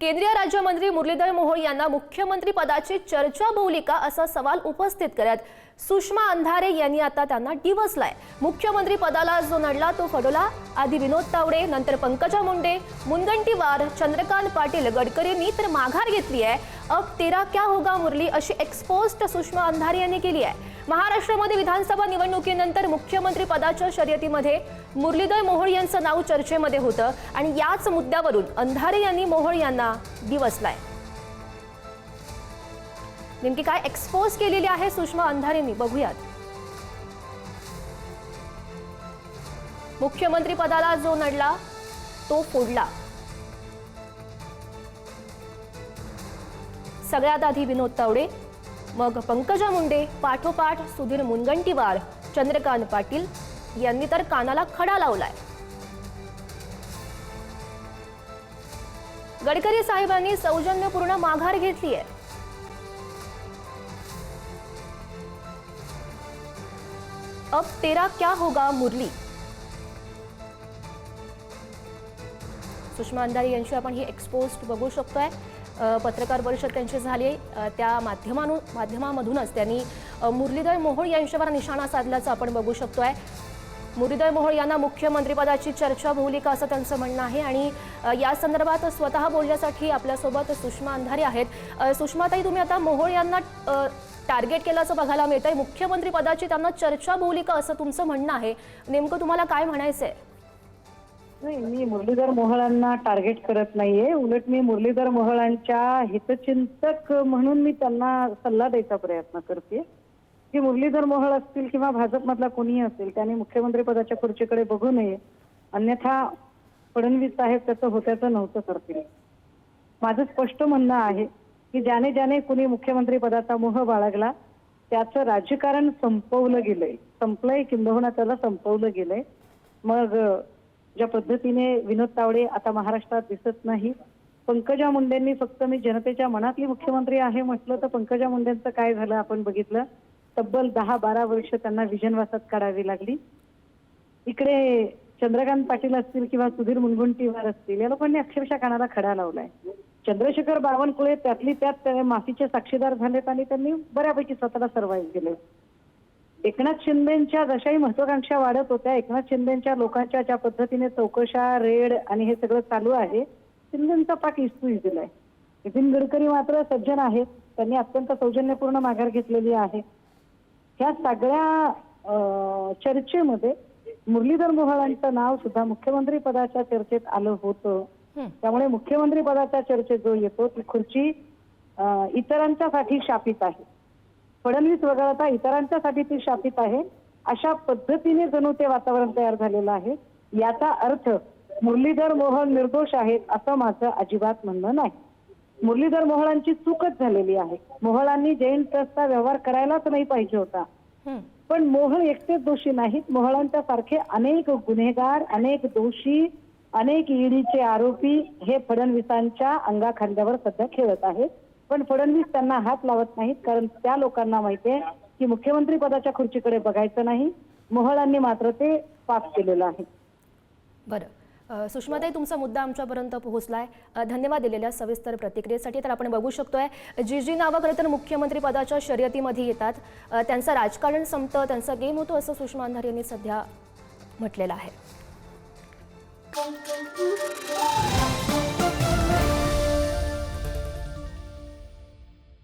केंद्रीय राज्यमंत्री मुरलीधर मोहोळ यांना मुख्यमंत्री पदाची चर्चा बोवली का असा सवाल उपस्थित करत सुषमा अंधारे यांनी आता त्यांना डिवसलाय मुख्यमंत्री पदाला जो नडला तो फडोला. आधी विनोद तावडे नंतर पंकजा मुंडे मुनगंटीवार चंद्रकांत पाटील गडकरींनी तर माघार घेतली आहे. अब तेरा क्या होगा मुरली अशी एक्सपोस्ट सुषमा अंधारे यांनी केली आहे. महाराष्ट्रामध्ये विधानसभा निवडणुकीनंतर मुख्यमंत्री पदाच्या शर्यतीमध्ये मुरलीधर मोहोळ यांचं नाव चर्चेमध्ये होतं आणि याच मुद्द्यावरून अंधारे यांनी मोहोळ यांना दिवसलाय नेमकी काय एक्सपोज केलेली आहे सुषमा अंधारेंनी बघूयात. मुख्यमंत्री पदाला जो नडला तो फोडला. सगळ्यात आधी विनोद तावडे मग पंकजा मुंडे पाठोपाठ सुधीर मुनगंटीवार चंद्रकांत पाटील यांनी तर कानाला खडा लावलाय. गडकरी साहेबांनी सौजन्यपूर्ण माघार घेतली आहे अब तेरा क्या होगा मुरली? सुषमा अंधारी यांची आपण ही एक्सपोस्ट बघू शकतोय. पत्रकार परिषद त्यांची झाली त्या माध्यमानु माध्यमामधूनच त्यांनी मुरलीधर मोहोळ यांच्यावर निशाणा साधल्याचं आपण बघू शकतो आहे मुरलीधर मोहोळ यांना मुख्यमंत्रीपदाची चर्चा भोवली का असं त्यांचं म्हणणं आहे आणि या संदर्भात स्वतः बोलण्यासाठी आपल्यासोबत सुषमा अंधारे आहेत. सुषमाताई तुम्ही आता मोहोळ यांना टार्गेट केल्याचं बघायला मिळतंय. मुख्यमंत्रीपदाची त्यांना चर्चा भोवली का असं तुमचं म्हणणं आहे. नेमकं तुम्हाला काय म्हणायचं आहे नाही मी मुरलीधर मोहळांना टार्गेट करत नाहीये. उलट मी मुरलीधर मोहळांच्या हितचिंतक म्हणून मी त्यांना सल्ला द्यायचा प्रयत्न करते. की मुरलीधर मोहळ असतील किंवा भाजपमधला कोणीही असेल त्यांनी मुख्यमंत्री पदाच्या खुर्चीकडे बघू नये. अन्यथा फडणवीस साहेब त्याचं होत्याचं नव्हतं करतील. माझं स्पष्ट म्हणणं आहे की ज्याने ज्याने कुणी मुख्यमंत्री पदाचा मोह बाळगला त्याचं राजकारण संपवलं गेलंय. संपलंय किंबहुना त्याला संपवलं गेलंय. मग ज्या पद्धतीने विनोद तावडे आता महाराष्ट्रात दिसत नाही पंकजा मुंडेंनी फक्त मी जनतेच्या मनातली मुख्यमंत्री आहे म्हटलं तर पंकजा मुंडेंचं काय झालं आपण बघितलं. तब्बल दहा बारा वर्ष त्यांना विजनवासात काढावी लागली. इकडे चंद्रकांत पाटील असतील किंवा सुधीर मुनगुंटीवार असतील या लोकांनी अक्षरशः कानाला खडा लावलाय. चंद्रशेखर बावनकुळे त्यातली त्यात माफीचे साक्षीदार झालेत आणि त्यांनी बऱ्यापैकी स्वतःला सर्वाईव्ह केले एकनाथ शिंदेच्या जशाही महत्वाकांक्षा वाढत होत्या एकनाथ शिंदेच्या लोकांच्या ज्या पद्धतीने चौकशा रेड आणि हे सगळं चालू आहे शिंदेचा पाक इस्तूच दिलाय. नितीन गडकरी मात्र सज्जन आहेत त्यांनी अत्यंत सौजन्यपूर्ण माघार घेतलेली आहे. ह्या सगळ्या चर्चेमध्ये मुरलीधर मोहोळांचं नाव सुद्धा मुख्यमंत्री पदाच्या चर्चेत आलं होतं. त्यामुळे मुख्यमंत्री पदाच्या चर्चेत जो येतो ती खुर्ची इतरांच्यासाठी शापित आहे. फडणवीस वगळता इतरांच्यासाठी ती शापित आहे. अशा पद्धतीने जणू ते वातावरण तयार झालेलं आहे. याचा अर्थ मुरलीधर मोहळ निर्दोष आहेत असं माझं अजिबात म्हणणं नाही. मुरलीधर मोहळांची चूकच झालेली आहे. मोहळांनी जैन ट्रस्टचा व्यवहार करायलाच नाही पाहिजे होता. पण मोहळ एकटेच दोषी नाहीत. मोहळांच्या सारखे अनेक गुन्हेगार अनेक दोषी अनेक ईडीचे आरोपी हे फडणवीसांच्या अंगाखांद्यावर सध्या खेळत आहेत. पण फडणवीस त्यांना हात लावत नाहीत कारण त्या लोकांना माहितीये की मुख्यमंत्री पदाच्या खुर्चीकडे बघायचं नाही मोहळांनी मात्र ते पाप केलेलं आहे. बरं. सुषमाताई तुमचा मुद्दा आमच्यापर्यंत पोहोचलाय. धन्यवाद दिलेल्या सविस्तर प्रतिक्रियेसाठी. तर आपण बघू शकतोय जी जी नावं खरं तर मुख्यमंत्री पदाच्या शर्यतीमध्ये येतात. त्यांचं राजकारण संपतं त्यांचा गेम होतो असं सुषमा अंधारे यांनी सध्या म्हटलेलं आहे.